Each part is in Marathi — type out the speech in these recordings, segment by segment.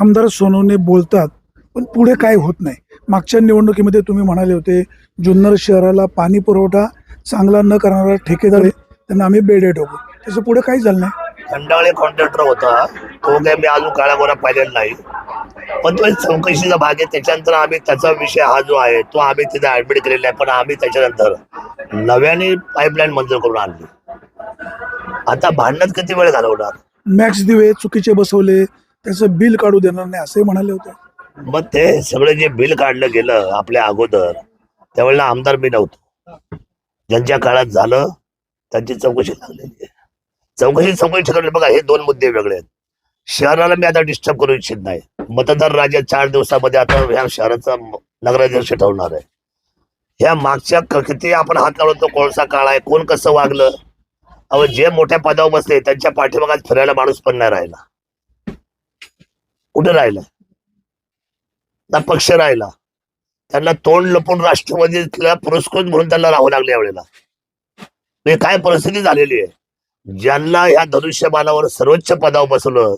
आमदार सोनवणे बोलतात पण पुढे काय होत नाही. मागच्या निवडणुकीमध्ये तुम्ही म्हणाले होते जुन्नर शहराला पाणी पुरवठा चांगला न करणारा ठेकेदार आहे त्यांना आम्ही बेडे ठोकू. त्याचं पुढे काही झालं नाही. खंडाळे कॉन्ट्रॅक्टर होता. तो काय मी अजून काळागोरा पाहिलेला नाही. पण तो चौकशीचा भाग आहे. त्याच्यानंतर आम्ही त्याचा विषय हा जो आहे तो आम्ही तिथे ऍडमिट केलेला आहे. पण आम्ही त्याच्यानंतर नव्याने पाईपलाईन मंजूर करून आणली. आता भांडणात किती वेळ घालवणार? मॅक्स दिवे चुकीचे बसवले त्याचं बिल काढू देणार नाही असंही म्हणाले होते. मग ते सगळं जे बिल काढलं गेलं आपल्या अगोदर त्यावेळेला आमदार मी नव्हतो. ज्यांच्या काळात झालं त्यांची चौकशी लागलेली आहे. चौकशी चौकशी ठिकाणी बघा हे दोन मुद्दे वेगळे आहेत. शहराला मी आता डिस्टर्ब करू इच्छित नाही. मतदार राजा चार दिवसामध्ये आता ह्या शहराचा नगराध्यक्ष ठरवणार आहे. ह्या मागच्या किती आपण हात लावतो कोळसा काळ आहे कोण कसं वागलं? अहो जे मोठ्या पदावर बसले त्यांच्या पाठीमागात फिरायला माणूस पण नाही राहिला. कुठे राहिला. ना पक्ष राहिला. त्यांना तोंड लपून राष्ट्रवादीला पुरस्कृत म्हणून त्यांना राहावं लागले यावेळेला म्हणजे काय परिस्थिती झालेली आहे? ज्यांना ह्या धनुष्यबाणावर सर्वोच्च पदावर बसवलं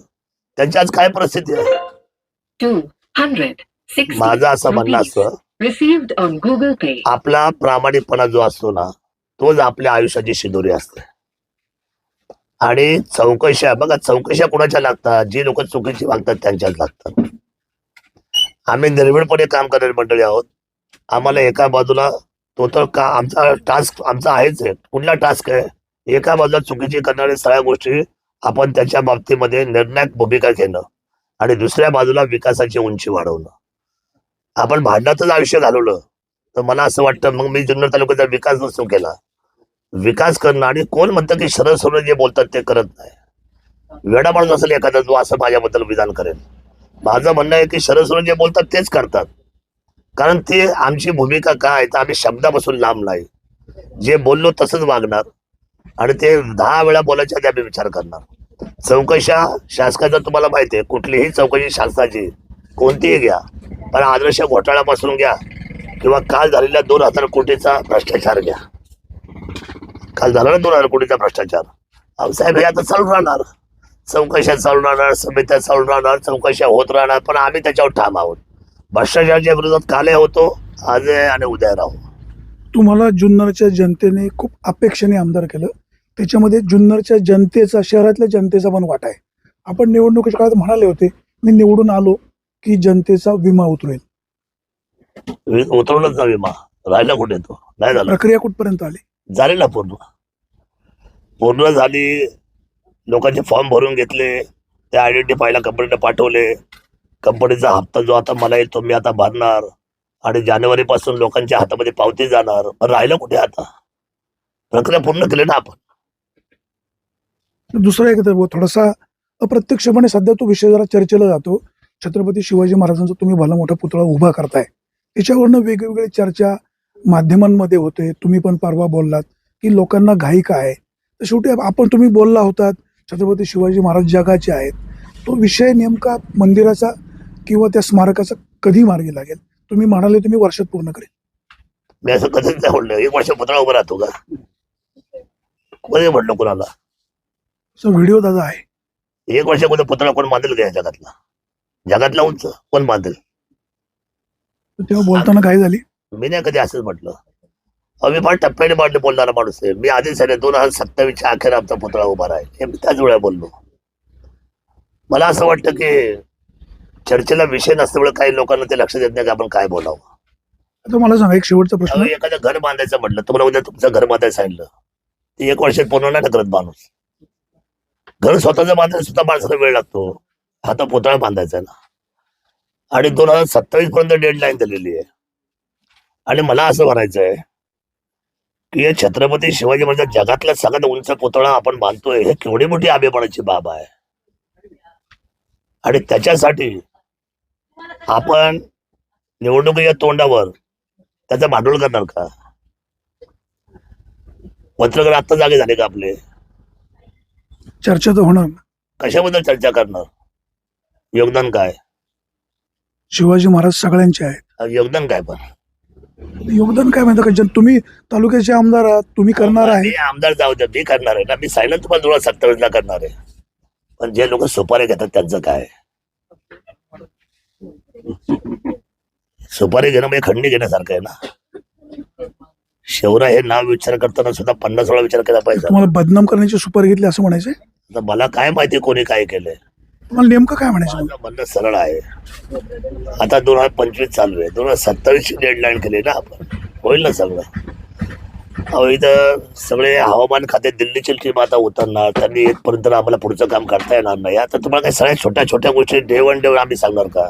त्यांची आज काय परिस्थिती आहे? माझं असं म्हणणं असतं. आपला प्रामाणिकपणा जो असतो ना तोच आपल्या आयुष्याची शिदोरी असते. आणि चौकशा बघा चौकशा कोणाच्या लागतात? जी लोक चुकीची वागतात त्यांच्याच लागतात. आम्ही निर्भीडपणे काम करणारी मंडळी आहोत. आम्हाला एका बाजूला तो तर का आमचा टास्क आमचा आहेच आहे. कुठला टास्क आहे? एका बाजूला चुकीची करणाऱ्या सगळ्या गोष्टी आपण त्याच्या बाबतीमध्ये निर्णायक भूमिका घेणं आणि दुसऱ्या बाजूला विकासाची उंची वाढवणं. आपण भांडणातच आयुष्य घालवलं तर मला असं वाटतं मग मी जुन्नर तालुक्याचा विकास नसतो केला विकास करणं आणि कोण म्हणतं की शरद सोडून जे बोलतात ते करत नाही. वेडा माणूस असेल एखादा जो असं माझ्याबद्दल विधान करेल. माझं म्हणणं आहे की शरद सोडून जे बोलतात तेच करतात. कारण ते आमची भूमिका काय आहे तर आम्ही शब्दापासून लांब नाही. जे बोललो तसंच वागणार. आणि ते दहा वेळा बोलायच्या आधी आम्ही विचार करणार. चौकशा शासकाचं तुम्हाला माहिती आहे कुठलीही चौकशी शासनाची कोणतीही घ्या. पण आदर्श घोटाळ्यापासून घ्या. किंवा काल झालेल्या दोन हजार कोटीचा भ्रष्टाचार घ्या. काल झाला ना दोन हजार कोटीचा भ्रष्टाचार. अहो साहेब हे आता चालू राहणार. चौकशा चालू राहणार समित्या चालू राहणार चौकशा होत राहणार पण आम्ही त्याच्यावर ठाम आहोत. भ्रष्टाचाराच्या विरोधात कालही होतो आज आणि उद्या राहू. तुम्हाला जुन्नरच्या जनतेने खूप अपेक्षेने आमदार केलं. त्याच्यामध्ये जुन्नरच्या जनतेचा शहरातल्या जनतेचा पण वाटा आहे. आपण निवडणुकीच्या काळात म्हणाले होते मी निवडून आलो की जनतेचा विमा उतरेल. उतरवलंच ना विमा. राहिला कुठे तो नाही झाला. प्रक्रिया कुठपर्यंत आली? झाले ना पूर्ण. पूर्ण झाली लोकांचे फॉर्म भरून घेतले ते आयडेंटिफायला कंपनीने पाठवले. कंपनीचा हप्ता जो आता मला येतो मी आता भरणार. आणि जानेवारी पासून लोकांच्या हातामध्ये पावती जाणार. पण राहिलं कुठे आता? प्रक्रिया पूर्ण केली ना आपण. दुसरा एक तर थोडासा अप्रत्यक्षपणे सध्या तो विषय जरा चर्चेला जातो. छत्रपती शिवाजी महाराजांचा तुम्ही भला मोठा पुतळा उभा करताय. त्याच्यावरनं वेगवेगळी चर्चा माध्यमांमध्ये होते. तुम्ही पण परवा बोललात की लोकांना घाई काय आहे? तर शेवटी आपण तुम्ही बोलला होतात छत्रपती शिवाजी महाराज जगाचे आहेत. तो विषय नेमका मंदिराचा किंवा त्या स्मारकाचा कधी मार्गी लागेल? तुम्ही म्हणाले तुम्ही वर्षात पूर्ण करेल. मी असं कधीच नाही म्हणलं. एक वर्ष पुतळा उभा राहतो का? कोणी म्हणलं कोणाला? तो व्हिडिओ दादा आहे. एक वर्ष कोणता पुतळा कोण बांधेल का या जगातला? जगातला उंच कोण बांधेल? तर तेव्हा बोलताना काय झाली. मी नाही कधी असंच म्हटलं. मी फार टप्प्याने मांडले बोलणारा माणूस आहे. मी आधीच आहे दोन हजार सत्तावीसच्या अखेर आमचा पुतळा उभा राहील. हे मी त्याच वेळा बोललो. मला असं वाटतं की चर्चेला विषय नसल्यामुळे काही लोकांना ते लक्ष देत नाही की आपण काय बोलावं. आता मला सांगा एक शेवटचा प्रश्न. एखादं घर बांधायचं म्हटलं तुम्हाला उद्या तुमचं घर बांधायला सांगितलं. ते एक वर्षात पूर्ण नाही करत माणूस. घर स्वतःचं बांधायला सुद्धा माणसाला वेळ लागतो. आता पुतळा बांधायचा आहे ना. आणि दोन हजार सत्तावीस पर्यंत डेडलाईन दिलेली आहे. आणि मला असं म्हणायचं आहे की हे छत्रपती शिवाजी महाराज जगातला सगळ्यात उंच पुतळा आपण बांधतोय हे केवढी मोठी आबेपणाची बाब आहे. आणि त्याच्यासाठी आपण निवडणुकीच्या तोंडावर त्याचं भांडवल करणार का? पत्रकार आत्ता जागे झाले का आपले? चर्चा तर होणार. कशाबद्दल चर्चा करणार? योगदान काय? शिवाजी महाराज सगळ्यांचे आहेत. योगदान काय पण? योगदान काय माहिती का? जन तुम्ही तालुक्याचे आमदार आहात तुम्ही करणार आहे. मी आमदार जाऊ द्या मी करणार आहे ना. मी सायलेंट पण दोन हजार सत्तावीस ला करणार आहे. पण जे लोक सुपारी घेतात त्यांचं काय? सुपारी घेणं म्हणजे खंडी घेण्यासारखं आहे ना. शिवराय हे नाव विचार करताना सुद्धा पन्नास वेळा विचार केला पाहिजे. तुम्हाला बदनाम करण्याची सुपारी घेतली असं म्हणायचंय? आता मला काय माहिती कोणी काय केलंय. तुम्हाला नेमकं काय म्हणायचं? माझं म्हणणं सरळ आहे. आता दोन हजार पंचवीस चालू आहे. दोन हजार सत्तावीस ची डेडलाईन केली ना आपण. होईल ना सगळं. अहो इथं सगळे हवामान खाते दिल्लीची टीम आता उतरणार. त्यांनी येतपर्यंत आम्हाला पुढचं काम करता येणार नाही. आता तुम्हाला काही सगळ्या छोट्या छोट्या गोष्टी डेवण डेवण आम्ही सांगणार का?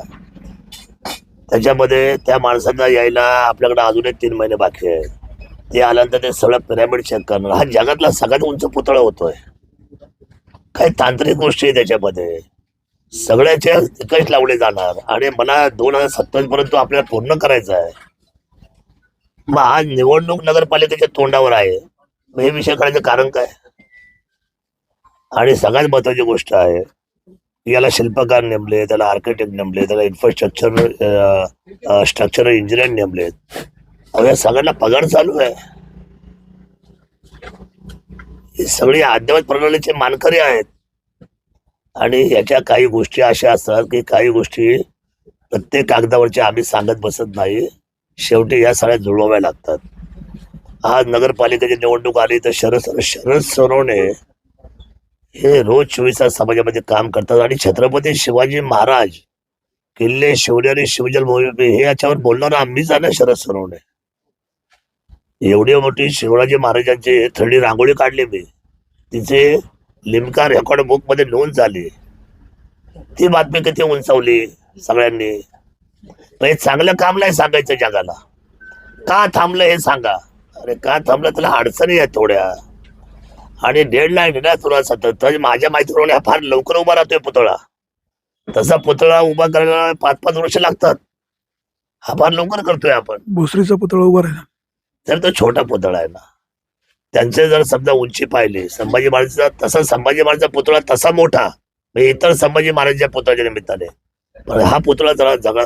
त्याच्यामध्ये त्या माणसांना यायला आपल्याकडे अजून एक तीन महिने बाकी आहे ते आल्यानंतर ते सगळं पिरामिड चेक करणार. हा जगातला सगळ्यात उंच पुतळा होतोय. काही तांत्रिक गोष्टी आहे त्याच्यामध्ये. सगळ्याचे निकष लावले जाणार. आणि मला दोन हजार सत्तावीस पर्यंत आपल्याला पूर्ण करायचं आहे. मग आज निवडणूक नगरपालिकेच्या तोंडावर आहे. हे विषय करायचं कारण काय? आणि सगळ्यात महत्वाची गोष्ट आहे याला शिल्पकार नेमले त्याला आर्किटेक्ट नेमले त्याला इन्फ्रास्ट्रक्चर स्ट्रक्चर इंजिनियर नेमले. या सगळ्यांना पगार चालू आहे. ही सगळी अद्ययावत प्रणालीचे मानकरी आहेत. आणि याच्या काही गोष्टी अशा असतात की काही गोष्टी प्रत्येक कागदावरच्या आम्ही सांगत बसत नाही. शेवटी या सगळ्या जुळवाव्या लागतात. आज नगरपालिकेची निवडणूक आली तर शरद शरद सोनवणे हे रोज चोवीस तास समाजामध्ये काम करतात. आणि छत्रपती शिवाजी महाराज किल्ले शिवने आणि शिवजल मोहिमे हे याच्यावर बोलणार आम्हीच आहे ना शरद सोनवणे एवढी मोठी शिवाजी महाराजांची थंडी रांगोळी काढली मी. तिचे लिमका रेकॉर्ड बुकमध्ये नोंद झाली. ती बातमी किती उंचावली सगळ्यांनी? हे चांगलं काम नाही सांगायचं जगाला. का थांबलं हे सांगा. अरे का थांबलं? त्याला अडचणी आहेत थोड्या. आणि डेडलाईन ना तुला सतत. माझ्या माहितीप्रमाणे हा फार लवकर उभा राहतोय पुतळा. तसा पुतळा उभा करायला पाच पाच वर्ष लागतात. हा फार लवकर करतोय आपण. भोसरीचा पुतळा उभा राहिला. तर तो छोटा पुतळा आहे ना. त्यांचे जर समजा उंची पाहिली संभाजी महाराजांचा तसा संभाजी महाराजांचा पुतळा तसा मोठा म्हणजे इतर संभाजी महाराजांच्या पुतळ्याच्या निमित्ताने. पण हा पुतळा जरा जगा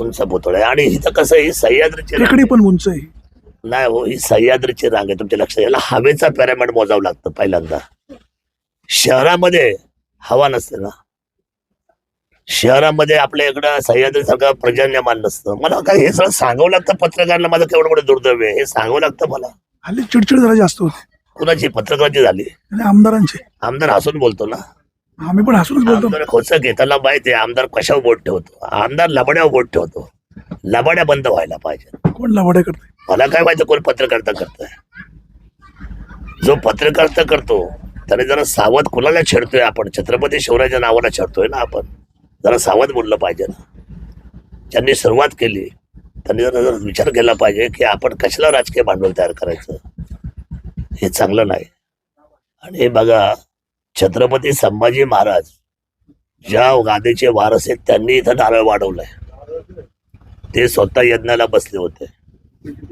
उंच पुतळा आहे. आणि इथं कसं आहे, ही सह्याद्रीची रांग टेकडी पण उंच आहे. नाही हो ही सह्याद्रीची रांग आहे तुमच्या लक्षात याला हवेचा पॅरामिड मोजावं लागतं पहिल्यांदा. शहरामध्ये हवा नसते ना. शहरामध्ये आपल्या इकडं सह्याद्री सारखं पर्जन्यमान नसतं. मला काय हे सगळं सांगावं लागतं पत्रकारांना माझं केवढं मोठं दुर्दैव आहे. हे सांगावं लागतं मला. हल्ली चिडचिड जरा जास्त होते. कुणाची? पत्रकाराची झाली. आणि आमदारांचे. आमदार हसून बोलतो ना. आम्ही पण हसूनच बोलतो. आमदार आहे त्याला माहिती आहे आमदार कशावर बोट ठेवतो? आमदार लबाड्यावर बोट ठेवतो. लबाड्या बंद व्हायला पाहिजे. कोण लवाड्या करते मला काय माहिती कोण पत्रकारिता करतोय. जो पत्रकारिता करतो त्याने जरा सावध कुणाला छेडतोय आपण? छत्रपती शिवरायाच्या नावाला छेडतोय ना आपण? जरा सावध बोललं पाहिजे ना. ज्यांनी सुरुवात केली त्यांनी विचार केला पाहिजे की आपण कशाला राजकीय भांडवल तयार करायचं? हे चांगलं नाही. आणि हे बघा छत्रपती संभाजी महाराज ज्या गादीचे वारस आहेत त्यांनी इथं नारळ वाढवलंय. ते स्वतः यज्ञाला बसले होते.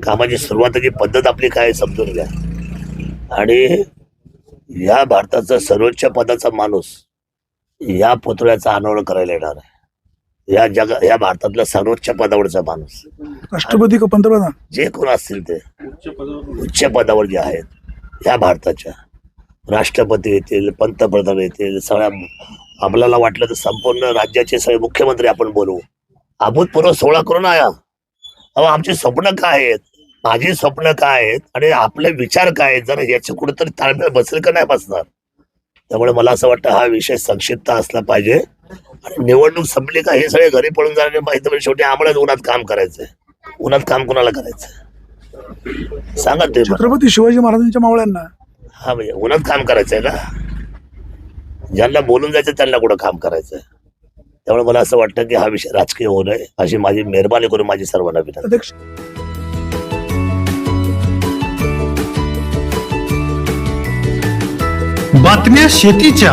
कामाची सुरुवातीची पद्धत आपली काय समजून घ्या. आणि या भारताचा सर्वोच्च पदाचा माणूस या पुतळ्याचा अनावरण करायला येणार आहे. या जगा या भारतातला सर्वोच्च पदावरचा माणूस. राष्ट्रपती का पंतप्रधान? जे कोण असतील ते. उच्च पदावर जे आहेत या भारताच्या. राष्ट्रपती येतील पंतप्रधान येतील सगळ्या आपल्याला वाटलं तर संपूर्ण राज्याचे सगळे मुख्यमंत्री आपण बोलू. अभूतपूर्व सोहळा करून आया. अहो आमची स्वप्न काय आहेत? माझी स्वप्न काय आहेत? आणि आपले विचार काय आहेत? जरा याचे कुठेतरी ताळमेळ बसेल का नाही बसणार? त्यामुळे मला असं वाटतं हा विषय संक्षिप्त असला पाहिजे. आणि निवडणूक संपली का? हे सगळे घरी पळून जाणे माहिती म्हणजे शेवटी आम्हाला उन्हात काम करायचंय. उन्हात काम कोणाला करायचं सांगा ते. छत्रपती शिवाजी महाराजांच्या मावळ्यांना. हा म्हणजे उन्हात काम करायचंय ना ज्यांना बोलून जायचं त्यांना कुठं काम करायचंय? त्यामुळे मला असं वाटतं की हा विषय राजकीय होऊ नये. अशी माझी मेहरबानी करून माझी सर्वांना विनंती. अध्यक्ष. बातम्या शेतीच्या.